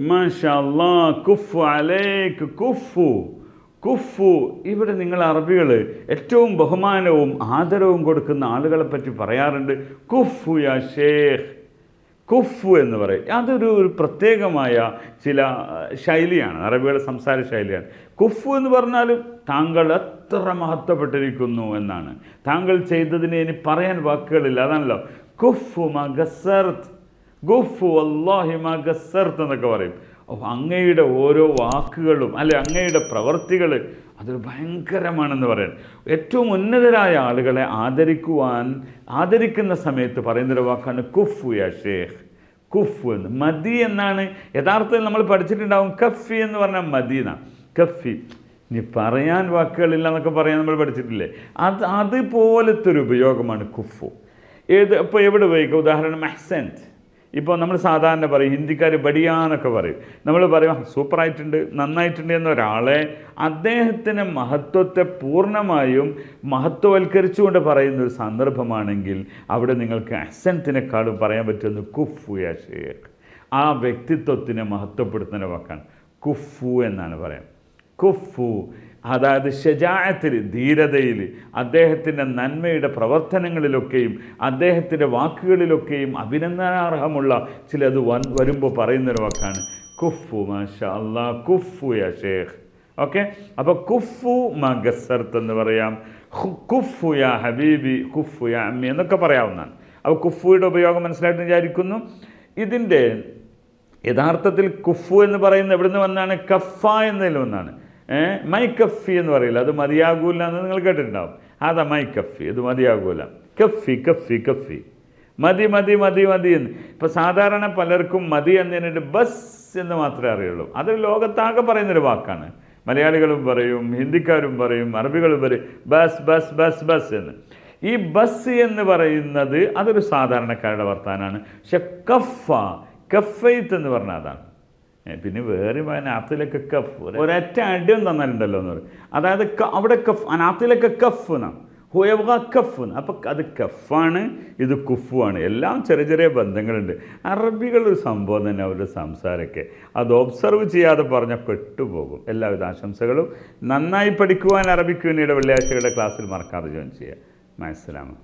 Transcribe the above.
മാഷാല്ലാ കുഫു അലേക്ക് കുഫു കുഫു ഇവിടെ നിങ്ങൾ അറബികൾ ഏറ്റവും ബഹുമാനവും ആദരവും കൊടുക്കുന്ന ആളുകളെ പറ്റി പറയാറുണ്ട്. കുഫു യാ ഷേഖ്. കുഫു എന്ന് പറയും. അതൊരു ഒരു പ്രത്യേകമായ ചില ശൈലിയാണ് അറബികളുടെ സംസാര ശൈലിയാണ്. കുഫു എന്ന് പറഞ്ഞാലും താങ്കൾ എത്ര മഹത്വപ്പെട്ടിരിക്കുന്നു എന്നാണ്. താങ്കൾ ചെയ്തതിനെ ഇനി പറയാൻ വാക്കുകളില്ല അതാണല്ലോ. കുഫു മഗസർത്ത് ഗുഫു അല്ലാഹി മഗസർത്ത് എന്നൊക്കെ പറയും. അപ്പോൾ അങ്ങയുടെ ഓരോ വാക്കുകളും അല്ലെ അങ്ങയുടെ പ്രവർത്തികൾ അതൊരു ഭയങ്കരമാണെന്ന് പറയാൻ. ഏറ്റവും ഉന്നതരായ ആളുകളെ ആദരിക്കുവാൻ ആദരിക്കുന്ന സമയത്ത് പറയുന്നൊരു വാക്കാണ് കുഫു യാ ഷേഖ്. കുഫ് എന്ന്. മതി എന്നാണ്. യഥാർത്ഥത്തിൽ നമ്മൾ പഠിച്ചിട്ടുണ്ടാവും കഫി എന്ന് പറഞ്ഞാൽ മതി എന്നാണ് കഫി ഇനി പറയാൻ വാക്കുകളില്ല എന്നൊക്കെ പറയാൻ നമ്മൾ പഠിച്ചിട്ടില്ലേ? അത് അതുപോലത്തെ ഒരു ഉപയോഗമാണ് കുഫു ഏത് ഇപ്പോൾ എവിടെ ഉപയോഗിക്കുക ഉദാഹരണം അഹ്സന്റ് ഇപ്പോൾ നമ്മൾ സാധാരണ പറയും ഹിന്ദിക്കാർ ബടിയാന്നൊക്കെ പറയും. നമ്മൾ പറയും സൂപ്പറായിട്ടുണ്ട് നന്നായിട്ടുണ്ട് എന്നൊരാളെ അദ്ദേഹത്തിന്റെ മഹത്വത്തെ പൂർണമായും മഹത്വവൽക്കരിച്ചുകൊണ്ട് പറയുന്ന ഒരു സന്ദർഭമാണെങ്കിൽ അവിടെ നിങ്ങൾക്ക് അസൻത്തിനെക്കാളും പറയാൻ പറ്റുന്ന കുഫു യാഷേഖ് ആ വ്യക്തിത്വത്തിനെ മഹത്വപ്പെടുത്തുന്ന വാക്കാണ്. കുഫു എന്നാണ് പറയാം കുഫു അതായത് ഷജായത്തിൽ ധീരതയിൽ അദ്ദേഹത്തിന്റെ നന്മയുടെ പ്രവർത്തനങ്ങളിലൊക്കെയും അദ്ദേഹത്തിന്റെ വാക്കുകളിലൊക്കെയും അഭിനന്ദനാർഹമുള്ള ചിലത് വൻ വരുമ്പോൾ പറയുന്നൊരു വാക്കാണ്. കുഫു മാഷാ അല്ലാ കുഫു യാ ഓക്കെ? അപ്പോൾ കുഫു മഗസർത്ത് എന്ന് പറയാം. കുഫു യാ ഹബീബി കുഫു യാ അമ്മി എന്നൊക്കെ പറയാവുന്നതാണ്. അപ്പോൾ കുഫുയുടെ ഉപയോഗം മനസ്സിലായിട്ട് വിചാരിക്കുന്നു. ഇതിന്റെ യഥാർത്ഥത്തിൽ കുഫു എന്ന് പറയുന്നത് എവിടുന്ന് വന്നാണ്? കഫ എന്നതിൽ വന്നാണ്. മൈ കഫി എന്ന് പറയില്ല. അത് മതിയാകൂല എന്ന് നിങ്ങൾ കേട്ടിട്ടുണ്ടാവും. അതാ മൈ കഫി ഇത് മതിയാകൂല. കഫി കഫി കഫി മതി മതി മതി മതി എന്ന്. ഇപ്പം സാധാരണ പലർക്കും മതി എന്നതിന് ബസ് എന്ന് മാത്രമേ അറിയുള്ളൂ. അത് ലോകത്താകെ പറയുന്നൊരു വാക്കാണ്. മലയാളികളും പറയും ഹിന്ദിക്കാരും പറയും അറബികളും പറയും ബസ് ബസ് ബസ് ബസ് എന്ന്. ഈ ബസ് എന്ന് പറയുന്നത് അതൊരു സാധാരണക്കാരുടെ വർത്താനാണ്. പക്ഷെ കഫ കഫയ്ത്ത് എന്ന് പറഞ്ഞാൽ അതാണ്. പിന്നെ വേറെ അനാത്തിലൊക്കെ കഫ് ഒരൊറ്റ അടിയും തന്നാലുണ്ടല്ലോ എന്ന് പറയും. അതായത് അവിടെ കഫ് അനാത്തിലൊക്കെ കഫ് എന്നാണ് ഹുയവ കഫ് അപ്പം അത് കഫാണ് ഇത് കുഫുവാണ്. എല്ലാം ചെറിയ ചെറിയ ബന്ധങ്ങളുണ്ട്. അറബികൾ ഒരു സംഭവം തന്നെ അവരുടെ സംസാരമൊക്കെ. അത് ഒബ്സർവ് ചെയ്യാതെ പറഞ്ഞാൽ പെട്ടുപോകും. എല്ലാവിധ ആശംസകളും. നന്നായി പഠിക്കുവാൻ അറബിക്ക് വേണ്ടിയുടെ വെള്ളിയാഴ്ചകളുടെ ക്ലാസ്സിൽ മറക്കാതെ ജോയിൻ ചെയ്യുക. മനസ്സിലാമോ